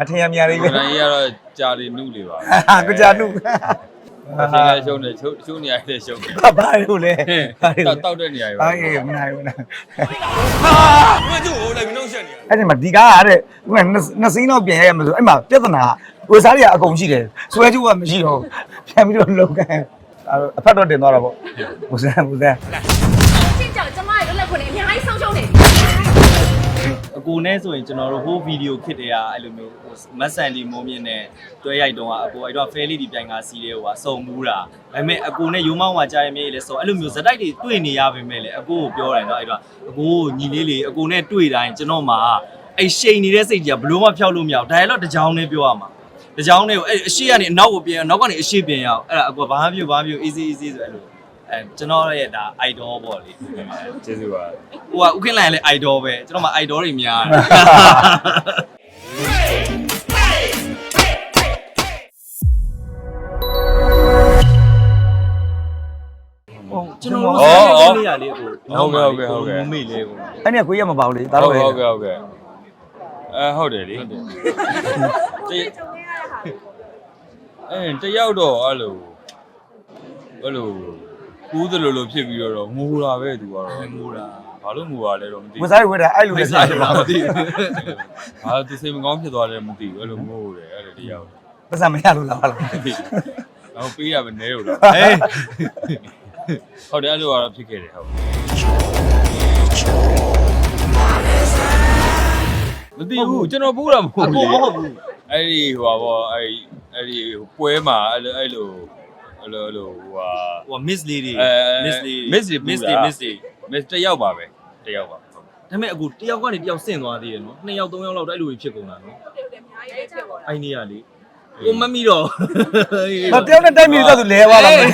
အထင်ရမြင်လေးပဲခဏကြီးကတော့ကြာလီနုလေပါဟာကကြာနုအချင်းလည်းရှုံးတယ်ရှုံးရှုံးနေရတယ်ရှုံးတယ်ဘာဘာလို့လဲဘာလို့တောလဲက်တောက်တဲ့နေရာတွေပါအေးမနိုင်ဘူးနော်မကျိုးလိုက်မနှုတ်ဆက်နေအဲ့ဒီမှာဒီကားကတဲ့ဥပမာနှစ်စင်းတော့ပြင်ရရမှာဆိုအဲ့မှာပြဿနာဝေစားတွေကအကုန်ရှိတယ်ဆွဲကျိုးကမရှိတော့ပြန်ပြီးတော့လုံကန်အဖတ်တော့တင်သွားတာပေါ့ဦးစံဦးစံချင်းကြောင့်ကျမရဲ့လွတ်လပ်ခွင့်တွေအများကြီးဆုံးရှုံးနေအ ကိုနဲ့ဆိုရင်ကျွန်တော်တို့ဟိုးဗီဒီယိုခစ်တွေကအဲ့လိုမျိုးဟိုမတ်ဆန်လီမိုးမြင့်နဲ့တွဲရိုက်တော့အကိုအဲ့တော့ဖဲလေးဒီပြိုင်ကားစီးတဲ့ဟိုကစုံမူတာဒါပေမဲ့အကိုနဲ့ရိုးမောင်းဝါကြားရမြေလေဆိုအဲ့လိုမျိုးဇက်တိုက်တွေတွေ့နေရပါပဲလေအကိုကိုပြောတယ်နော်အဲ့တော့အကိုကိုညီလေးလေးအကိုနဲ့တွေ့တိုင်းကျွန်တော်မှာအဲ့ရှိန်နေတဲ့စိတ်ကြီးကဘလို့မှဖျောက်လို့မရဘူးဒါရတော့တကြောင်နဲ့ပြောရမှာတကြောင်နဲ့ကိုအဲ့အရှိကနေအနောက်ကိုပြင်အနောက်ကနေအရှိပြင်ရအောင်အဲ့ဒါအကိုဘာမှပြုဘာမှပြု easy easy ဆိုအဲ့လို အဲကျွန်တော်ရဲ့ဒါ idol ပေါ့လေကျေးဇူးပါဟိုကဥက္ကဋ္ဌလည်း idol ပဲကျွန်တော်မှ idol တွေများတယ် ကျွန်တော်တို့ဆက်နေရလေးကိုမမေ့လေးကိုအဲ့ဒီကကိုရမပါဘူးလေဒါဟုတော့တ်ဟုတ်ကဲ့ဟုတ်ကဲ့အဲဟုတ်တယ်လေတအဲတယောက်တော့အဲ့လိုအဲ့လို ကူးသလိုလိုဖြစ်ပြီးတော့ငိုတာပဲသူကတော့ငိုတာဘာလို့ငိုရလဲတော့မသိဝေစားတွေဝေတာအဲ့လိုလေစားတယ်မသိဘူးဘာသူစိတ်မကောင်းဖြစ်သွားတယ်မသိဘူးအဲ့လိုငိုတယ်အဲ့လိုတယောက်ပတ်စံမရလို့လားဟာလားတော့ပေးရမနေလို့လားဟေးဟုတ်တယ်အဲ့လိုကတော့ဖြစ်ခဲ့တယ်ဟုတ်မသိဘူးကျွန်တော်ပူးတာမဟုတ်အဘူးကိုမဟုတ်ဘူးအဲ့ဒီဟိုပါဗောအဲ့ဒီအဲ့ဒီပွဲမှာအဲ့လိုအဲ့လို အဲ့လိုအဲ့လိုဟိုဟာဟို miss လေးတွေအဲ miss လေး miss တွေ miss ပူတွေတာ miss တွေ miss တစ်ယောက်ပါပဲတစ်ယောက်ပါဟုတ်ဒါပေမဲ့အခုတယောက်ကနေတယောက်ဆင့်သွားသေးတယ်နော်နှစ်ယောက်သုံးယောက်လောက်တိုက်လို့ဖြစ်ကုန်တာနော်အိုင်နေရလေကိုမမီတော့မတယောက်နဲ့တိုက်မိတော့သူလဲသွားတာပဲ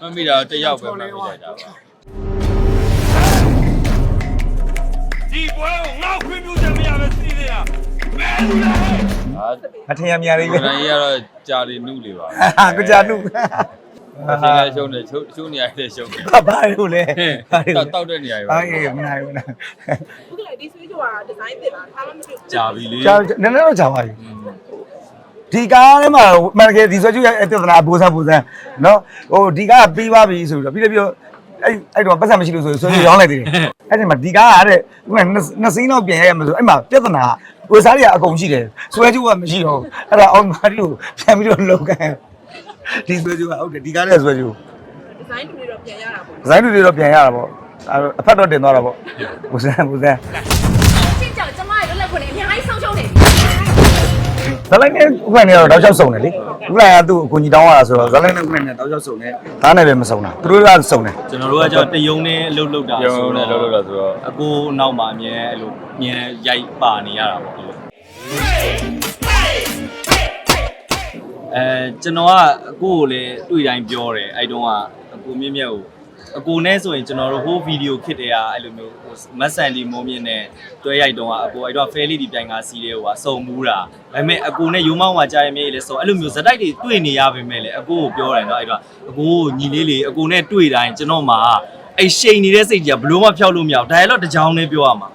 မမိတာတစ်ယောက်ပဲမှမိလိုက်တာပါဒီပွဲကိုငေါ့ခွင့်ပြုချက်မရပဲစီးနေတာဘယ်လိုလဲဟာ အထင်ရမြင်လေးခပဲဏကြီးကတော့ကြာလီနုလေပါဟာကကြာနုအချင်းလည်းရှုံးတယ်ရှုံးရှုံးနေရတယ်ရှုံးတယ်ဘာဘာလို့လဲဘာလို့တောက်လဲတောက်တဲ့နေရာတွေပါအေးမနိုင်ဘူးနော်ဟုတ်ကဲ့ဒီဆွေးကြွားဒီဇိုင်းတင်တာအားမမဖြစ်ဘူးကြာပြီလေကြာနည်းနည်းတော့ကြာပါပြီဒီကားထဲမှာမန်ကယ်ဒီဆွဲကျူရဲ့အတ္တနာဘူဆန်းဘူဆန်းနော်ဟိုဒီကားကပြီးသွားပြီဆိုပြီးတော့ပြီးလည်းပြီးတော့အဲ့အဲ့တော့ပတ်စံမရှိလို့ဆိုဆွဲကျူရောင်းလိုက်သေးတယ်အဲ့ဒီမှာဒီကားကတဲ့ဥပမာနှစ်စင်းတော့ပြင်ရရမှာဆိုအဲ့မှာပြဿနာ ဝေစားတွေကအကုန်ရှိတယ်ဆွဲကျူကမရှိတော့ဘူးအဲ့ဒါအောင်မာရီကိုပြန်ပြီးတော့လုံကန်ဒီဆွဲကျူကဟုတ်တယ်ဒီကားရဲ့ဆွဲကျူဒီဇိုင်းတူတွေတော့ပြန်ရတာပေါ့ဒီဇိုင်းတွေတော့ပြန်ရတာပေါ့အဲ့အဖတ်တော့တင်သွားတာပေါ့ဘူဆန်းဘူဆန်းချင်းကြောင့်ကျမရဲ့လွတ်လပ်ခွင့်တွေအများကြီးဆုံးရှုံးနေ ဇလိုင်းနဲ့ဥက္ကဋ္ဌနဲ့တော့တောက်လျှောက်စုံတယ်လေဥက္ကဋ္ဌကသူ့ကိုအကူကြီးတောင်းရတာဆိုတော့ဇလိုင်းနဲ့ဥက္ကဋ္ဌနဲ့တောက်လျှောက်စုံတယ်ဒါနဲ့ပဲမစုံတာသူတို့ကစုံတယ်ကျွန်တော်တို့ကကြောင့်တယုံနဲ့အလုပ်လုပ်တာရုံးနဲ့လောက်လောက်လာဆိုတော့အကိုနောက်မှာအမြဲအဲ့လိုမြဲရိုက်ပါနေရတာပေါ့အဲ့လိုအဲကျွန်တော်ကအကိုကိုလည်းတွေ့တိုင်းပြောတယ်အဲ့တုန်းကအကိုမြင့်မြတ်ကို အကိုနဲ့ဆိုရင်ကျွန်တော်တို့ဟိုးဗီဒီယိုခစ်တွေကအဲ့လိုမျိုးဟိုမတ်ဆန်လီမိုးမြင့်နဲ့တွဲရိုက်တော့အကိုအဲ့တော့ဖဲလေးဒီပြိုင်ကားစီးတဲ့ဟိုကစုံမူတာဒါပေမဲ့အကိုနဲ့ရိုးမောင်းဝါကြားရမြေလေဆိုအဲ့လိုမျိုးဇက်တိုက်တွေတွေ့နေရပါပဲလေအကိုကိုပြောတယ်နော်အဲ့တော့အကိုကိုညီလေးလေးအကိုနဲ့တွေ့တိုင်းကျွန်တော်မှာအဲ့ရှိန်နေတဲ့စိတ်ကြီးကဘလို့မှဖျောက်လို့မရဘူးဒါရတော့တကြောင်နဲ့ပြောရမှာ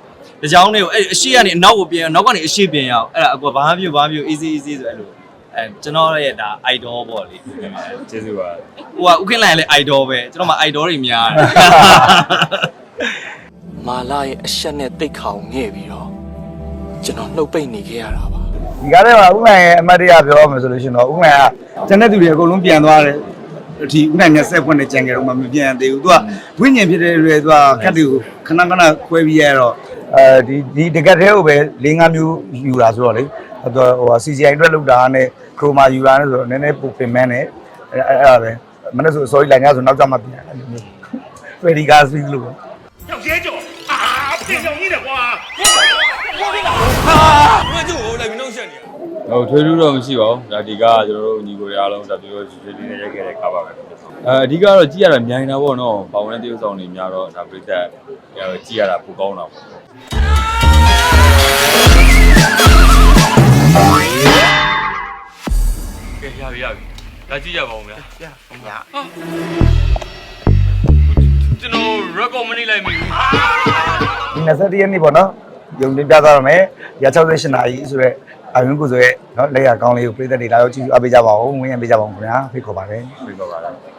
တကြောင်တွေကိုအဲ့အရှိကနေအနောက်ကိုပြင်အနောက်ကနေအရှိပြင်ရအောင်အဲ့ဒါအကွာဘာမှပြုတ်ဘာမှပြုတ် easy easy ဆိုအဲ့လို အဲကျွန်တော်ရဲ့ဒါ idol ပေါ့လေကျေးဇူးပါဟိုကဥက္ကဋ္ဌလည်း idol ပဲကျွန်တော်မှ idol တွေများတယ်မာလာရဲ့အဆက်နဲ့တိတ်ခေါင်ငဲ့ပြီးတော့ကျွန်တော်နှုတ်ပိတ်နေခဲ့ရတာပါဒီကားထဲမှာဥက္ကဋ္ဌရဲ့အမတ်တရားပြောမှဆိုလို့ရှိရင်တော့ဥက္ကဋ္ဌကကျန်တဲ့သူတွေအကုန်လုံးပြန်သွားတယ်ဒီဥက္ကဋ္ဌနဲ့ဆက်ဖွင့်နေကြံကြတော့မှမပြန်သေးဘူးသူကဝိညာဉ်ဖြစ်တဲ့တွေသူကခက်တွေကိုခဏခဏခွဲပြီးရတော့အဲဒီဒီတကက်သေးကိုပဲ၄၅မျိုးယူတာဆိုတော့လေအဲ့တော့ ဟို CGI အတွက်လောက်တာနဲ့ Chroma ယူတာနဲ့ဆိုတော့နည်းနည်းပုံပင်မန်းနဲ့အဲ့အဲ့ဒါပဲမနေ့ဆို sorry လိုက်ရဆိုနောက်ကြမှာပြန်အဲ့လိုမျိုး Freddy Gasby လို့ပေါ့ယောက်ျဲကြော်အာပြင်ကြောင်ကြီးတယ်ကွာမကျိုးလိုက်မနှုတ်ဆက်နေဟိုထွေးထူးတော့မရှိပါဘူးဒါဒီကကျွန်တော်တို့ညီကိုတွေအားလုံးဒါပြောရွှေရွှေလေးနဲ့ရိုက်ခဲ့တဲ့ကားပါပဲအဲအဓိကတော့ကြည့်ရတာမြိုင်တာပေါ့နော်ပေါဝင်တဲ့တရုပ်ဆောင်တွေများတော့ဒါပြိသက်ကြည့်ရတာပိုကောင်းတာပေါ့ လာကြည့်ကြပါဦးဗျာ။ဗျာ။ဗျာ။ကျွန်တော် record မနေလိုက်မိဘူး။20ရက်နေ့ပေါ့နော်။ယုံတင်ပြသွားရမယ်။ရ68နာရီဆိုတော့အရင်ကဆိုရဲနော်လက်ရကောင်းလေးကိုပြည်သက်တွေလာရောက်ကြည့်အားပေးကြပါဦး။ဝင်ရပေးကြပါဦးခင်ဗျာ။ဖိတ်ခေါ်ပါတယ်။ဖိတ်ခေါ်ပါတယ်။